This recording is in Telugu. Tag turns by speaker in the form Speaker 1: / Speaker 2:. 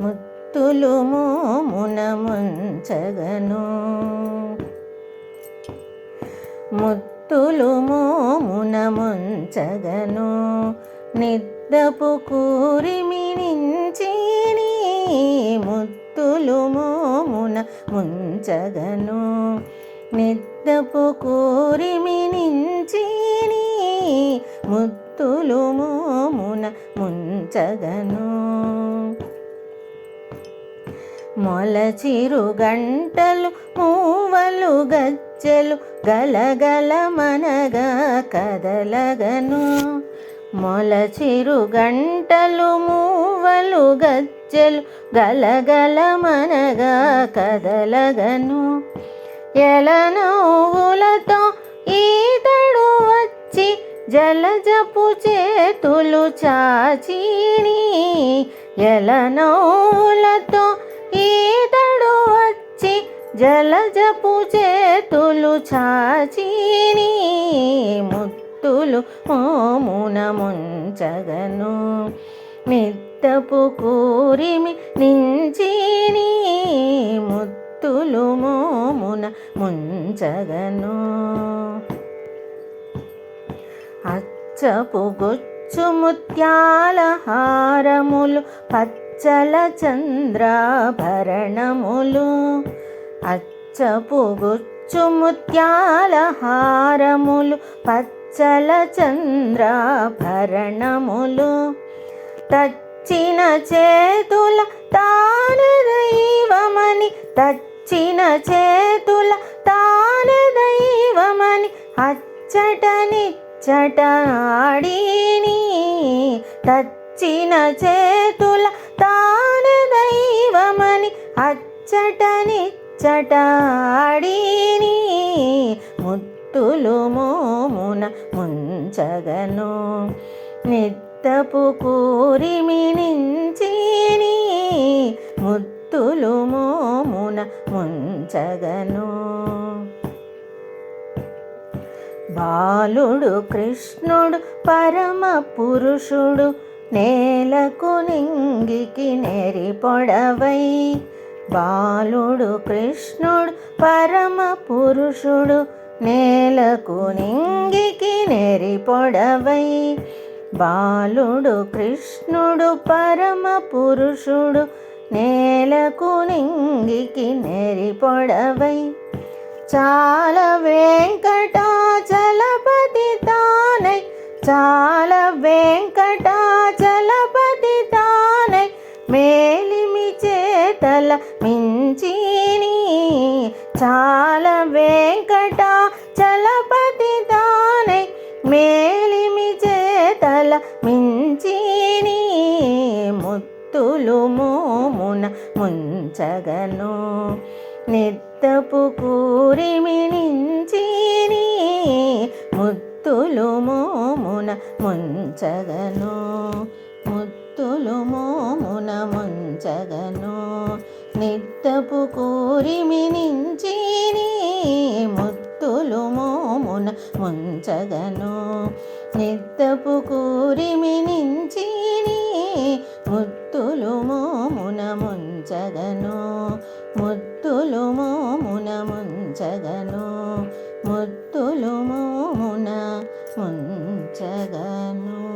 Speaker 1: ముత్తులు మోమున ముంచగను. ముత్తులు మోమున ముంచగను. నిద్దపు కూరిమి నుంచి ముత్తులు మోమున ముంచగను. నిద్దపు కూరిమి నుంచి ముత్తులు మోమున ముంచగను. మొలచిరు గంటలు మూవలు గజ్జలు గలగల మనగా కదలగను. మొలచిరు గంటలు మూవలు గజ్జలు గలగల మనగా కదలగను. ఎలనవ్వులతో ఈతడు వచ్చి జలజపు చేతులు చాచిని. ఎలనవ్వులతో ఈతడు వచ్చి జలజపు చేతులు చాచిని ముత్తులు ఓమున ముంచగను. మిత్తపు కూరిమి నించిని ముత్తులు మోమున ముంచగను. అచ్చపు గుచ్చు ముత్యాల హారములు పచ్చ చంద్రాభరణములు అచ్చపు గుచ్చు ముత్యాల హారములు పచ్చల చంద్రాభరణములు తచ్చిన చేతుల తాన దైవమని తచ్చిన చేతుల తాన దైవమని అచ్చటని చటాడిని తచ్చిన చేతుల దైవమని అచ్చటని చటాడిని ముత్తులు మోమున ముంచగను. నిత్తపు కూరిమి నించిని ముత్తులు మోమున ముంచగను. బాలుడు కృష్ణుడు పరమ పురుషుడు నేలకు నింగికి నెరి పొడవై బాలుడు కృష్ణుడు పరమ పురుషుడు నేలకు నింగికి నెరి పొడవై. బాలుడు కృష్ణుడు పరమ పురుషుడు నేలకు నింగికి నెరి పొడవై. చాల వెంకటాచలపతి తానై చాల వెంకటా చేతల మించిని చాల వెంకటాచలపతి దానై మేలిమి చేతల మించి ముత్తులు మోమున ముంచగను. నిత్తపు కూరిమి నించి ముత్తులు మోమున ముంచగను. భక్తులు మోమున ముంచగను. నిద్దపు కోరిమి నించిని ముత్తులు మోమున ముంచగను. నిద్దపు కోరిమి నించిని ముత్తులు మోమున ముంచగను. ముత్తులు మోమున ముంచగను. ముత్తులు మోమున ముంచగను.